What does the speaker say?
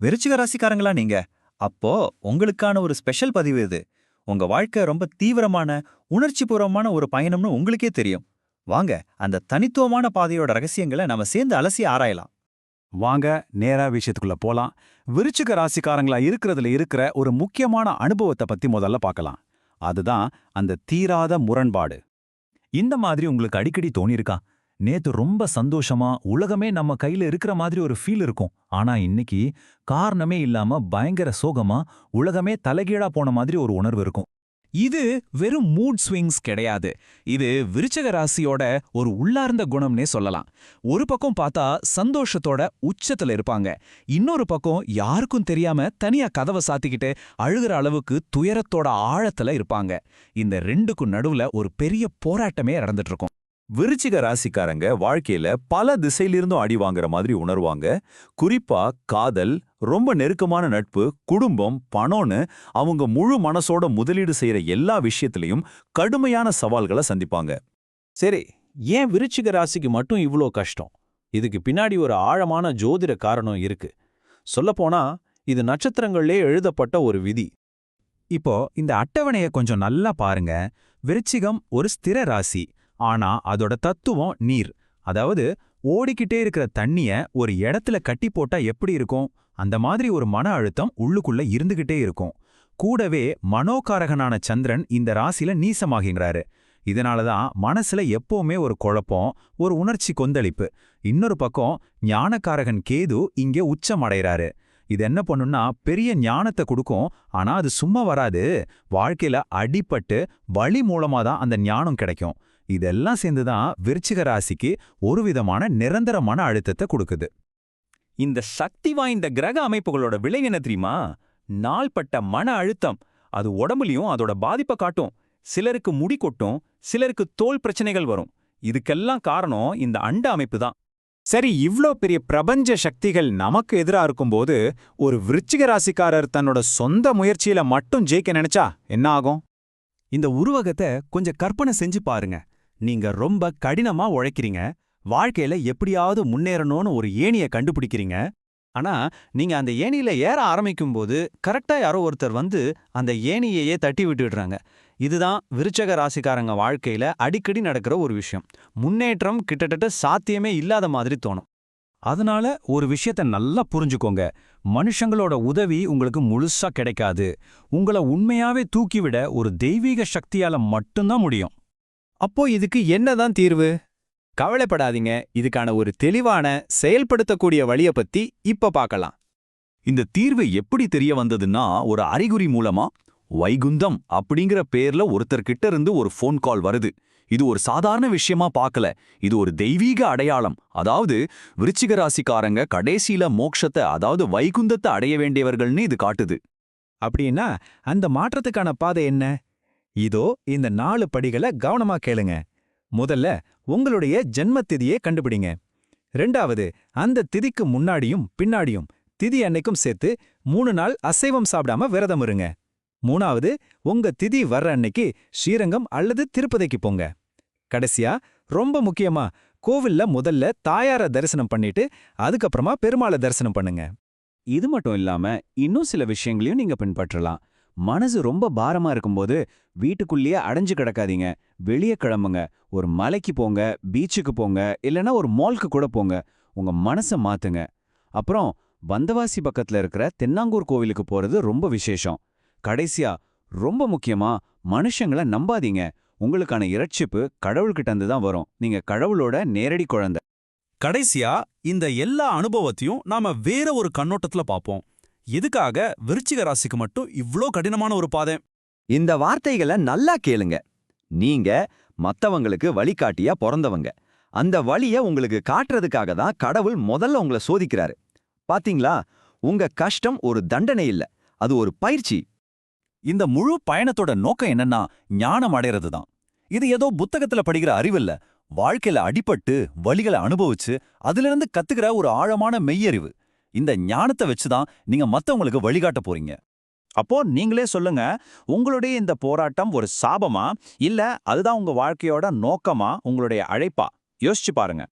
விருச்சிக ராசிக்காரங்களா நீங்க? அப்போ உங்களுக்கான ஒரு ஸ்பெஷல் பதிவு இது. உங்க வாழ்க்கை ரொம்ப தீவிரமான உணர்ச்சிபூர்வமான ஒரு பயணம்னு உங்களுக்கே தெரியும். வாங்க அந்த தனித்துவமான பாதையோட ரகசியங்களை நம்ம சேர்ந்து அலசி ஆராயலாம். வாங்க நேரா விஷயத்துக்குள்ள போலாம். விருச்சிக ராசிக்காரங்களா இருக்கிறதுல இருக்கிற ஒரு முக்கியமான அனுபவத்தை பத்தி முதல்ல பார்க்கலாம். அதுதான் அந்த தீராத முரண்பாடு. இந்த மாதிரி உங்களுக்கு அடிக்கடி தோணியிருக்கா? நேத்து ரொம்ப சந்தோஷமா உலகமே நம்ம கையில இருக்கிற மாதிரி ஒரு ஃபீல் இருக்கும். ஆனா இன்னைக்கு காரணமே இல்லாம பயங்கர சோகமா உலகமே தலைகீழா போன மாதிரி ஒரு உணர்வு இருக்கும். இது வெறும் மூட் ஸ்விங்ஸ் கிடையாது. இது விருச்சக ராசியோட ஒரு உள்ளார்ந்த குணம்னே சொல்லலாம். ஒரு பக்கம் பார்த்தா சந்தோஷத்தோட உச்சத்துல இருப்பாங்க. இன்னொரு பக்கம் யாருக்கும் தெரியாம தனியா கதவை சாத்திக்கிட்டு அழுகிற அளவுக்கு துயரத்தோட ஆழத்துல இருப்பாங்க. இந்த ரெண்டுக்கும் நடுவுல ஒரு பெரிய போராட்டமே நடந்துட்டு இருக்கும். விருச்சிக ராசிக்காரங்க வாழ்க்கையில பல திசையிலிருந்தும் அடி வாங்குற மாதிரி உணர்வாங்க. குறிப்பா காதல் ரொம்ப நெருக்கமான நட்பு குடும்பம் பணம்னு அவங்க முழு மனசோட முதலீடு செய்யற எல்லா விஷயத்திலையும் கடுமையான சவால்களை சந்திப்பாங்க. சரி ஏன் விருச்சிக ராசிக்கு மட்டும் இவ்ளோ கஷ்டம்? இதுக்கு பின்னாடி ஒரு ஆழமான ஜோதிட காரணம் இருக்கு. சொல்லப்போனா இது நட்சத்திரங்கள்லே எழுதப்பட்ட ஒரு விதி. இப்போ இந்த அட்டவணைய கொஞ்சம் நல்லா பாருங்க. விருச்சிகம் ஒரு ஸ்திர ராசி. ஆனா அதோட தத்துவம் நீர். அதாவது ஓடிக்கிட்டே இருக்கிற தண்ணிய ஒரு இடத்துல கட்டி போட்டா எப்படி இருக்கும்? அந்த மாதிரி ஒரு மன அழுத்தம் உள்ளுக்குள்ள இருந்துகிட்டே இருக்கும். கூடவே மனோகாரகனான சந்திரன் இந்த ராசில நீசமாகிங்கிறாரு. இதனாலதான் மனசுல எப்பவுமே ஒரு குழப்பம் ஒரு உணர்ச்சி கொந்தளிப்பு. இன்னொரு பக்கம் ஞானக்காரகன் கேது இங்கே உச்சமடைகிறாரு. இது என்ன பண்ணும்னா பெரிய ஞானத்தை கொடுக்கும். ஆனா அது சும்மா வராது. வாழ்க்கையில அடிபட்டு வழி மூலமா தான் அந்த ஞானம் கிடைக்கும். இதெல்லாம் சேர்ந்துதான் விருச்சிக ராசிக்கு ஒரு விதமான நிரந்தர மன அழுத்தத்தை கொடுக்குது. இந்த சக்தி வாய்ந்த கிரக அமைப்புகளோட விளைவு என்ன தெரியுமா? நாள்பட்ட மன அழுத்தம். அது உடம்புலயும் அதோட பாதிப்பை காட்டும். சிலருக்கு முடி கொட்டும் சிலருக்கு தோல் பிரச்சனைகள் வரும். இதுக்கெல்லாம் காரணம் இந்த அண்ட அமைப்பு தான். சரி இவ்ளோ பெரிய பிரபஞ்ச சக்திகள் நமக்கு எதிரா இருக்கும்போது ஒரு விருச்சிக ராசிக்காரர் தன்னோட சொந்த முயற்சியில மட்டும் ஜெயிக்க நினைச்சா என்ன ஆகும்? இந்த உருவகத்தை கொஞ்சம் கற்பனை செஞ்சு பாருங்க. நீங்க ரொம்ப கடினமா உழைக்கிறீங்க. வாழ்க்கையில எப்படியாவது முன்னேறணும்னு ஒரு ஏணிய கண்டுபிடிக்கிறீங்க. ஆனா நீங்க அந்த ஏணியில ஏற ஆரம்பிக்கும் போது கரெக்டா யாரோ ஒருத்தர் வந்து அந்த ஏணியையே தட்டி விட்டுடுறாங்க. இதுதான் விருச்சக ராசிக்காரங்க வாழ்க்கையில அடிக்கடி நடக்கிற ஒரு விஷயம். முன்னேற்றம் கிட்டத்தட்ட சாத்தியமே இல்லாத மாதிரி தோணும். அதனால ஒரு விஷயத்த நல்லா புரிஞ்சுக்கோங்க. மனுஷங்களோட உதவி உங்களுக்கு முழுசா கிடைக்காது. உங்கள உண்மையாவே தூக்கிவிட ஒரு தெய்வீக சக்தியால மட்டும்தான் முடியும். அப்போ இதுக்கு என்னதான் தீர்வு? கவலைப்படாதீங்க இதுக்கான ஒரு தெளிவான செயல்படுத்தக்கூடிய வழிய பத்தி இப்ப பார்க்கலாம். இந்த தீர்வு எப்படி தெரிய வந்ததுன்னா ஒரு அறிகுறி மூலமா வைகுந்தம் அப்படிங்கிற பேர்ல ஒருத்தர்கிட்ட இருந்து ஒரு ஃபோன் கால் வருது. இது ஒரு சாதாரண விஷயமா பார்க்கல. இது ஒரு தெய்வீக அடையாளம். அதாவது விருச்சிக ராசிக்காரங்க கடைசியில மோட்சத்தை அதாவது வைகுந்தத்தை அடைய வேண்டியவர்கள்னு இது காட்டுது. அப்படின்னா அந்த மாற்றத்துக்கான பாதை என்ன? இதோ இந்த நாலு படிகளை கவனமா கேளுங்க. முதல்ல உங்களுடைய ஜென்ம திதியை கண்டுபிடிங்க. ரெண்டாவது அந்த திதிக்கு முன்னாடியும் பின்னாடியும் திதி அன்னைக்கும் சேர்த்து மூணு நாள் அசைவம் சாப்பிடாம விரதம் இருங்க. மூணாவது உங்க திதி வர்ற அன்னைக்கு ஸ்ரீரங்கம் அல்லது திருப்பதிக்கு போங்க. கடைசியா ரொம்ப முக்கியமா கோவில்ல முதல்ல தாயார தரிசனம் பண்ணிட்டு அதுக்கப்புறமா பெருமாளை தரிசனம் பண்ணுங்க. இது மட்டும் இல்லாம இன்னும் சில விஷயங்களையும் நீங்க பின்பற்றலாம். மனசு ரொம்ப பாரமா இருக்கும்போது வீட்டுக்குள்ளேயே அடைஞ்சு கிடக்காதீங்க. வெளியே கிளம்புங்க. ஒரு மலைக்கு போங்க பீச்சுக்கு போங்க இல்லைன்னா ஒரு மால்க்கு கூட போங்க. உங்க மனசை மாத்துங்க. அப்புறம் வந்தவாசி பக்கத்துல இருக்கிற தென்னாங்கூர் கோவிலுக்கு போறது ரொம்ப விசேஷம். கடைசியா ரொம்ப முக்கியமா மனுஷங்களை நம்பாதீங்க. உங்களுக்கான இரட்சிப்பு கடவுள்கிட்ட இருந்து தான் வரும். நீங்க கடவுளோட நேரடி குழந்தை. கடைசியா இந்த எல்லா அனுபவத்தையும் நாம வேற ஒரு கண்ணோட்டத்துல பார்ப்போம். எதுக்காக விருச்சிக ராசிக்கு மட்டும் இவ்ளோ கடினமான ஒரு பாதை? இந்த வார்த்தைகளை நல்லா கேளுங்க. நீங்க மத்தவங்களுக்கு வழிகாட்டியா பிறந்தவங்க. அந்த வழிய உங்களுக்கு காட்டுறதுக்காக தான் கடவுள் முதல்ல உங்களை சோதிக்கிறாரு. பாத்தீங்களா? உங்க கஷ்டம் ஒரு தண்டனை இல்ல. அது ஒரு பயிற்சி. இந்த முழு பயணத்தோட நோக்கம் என்னன்னா ஞானம் அடைறது தான். இது ஏதோ புத்தகத்துல படிக்கிற அறிவில்ல வாழ்க்கையில அடிபட்டு வழிகளை அனுபவிச்சு அதிலிருந்து கத்துக்கிற ஒரு ஆழமான மெய்யறிவு. இந்த ஞானத்தை வச்சுதான் நீங்க மத்தவங்களுக்கு வழிகாட்ட போறீங்க. அப்போ நீங்களே சொல்லுங்க உங்களுடைய இந்த போராட்டம் ஒரு சாபமா? இல்ல அதுதான் உங்க வாழ்க்கையோட நோக்கமா? உங்களுடைய அழைப்பா? யோசிச்சு பாருங்க.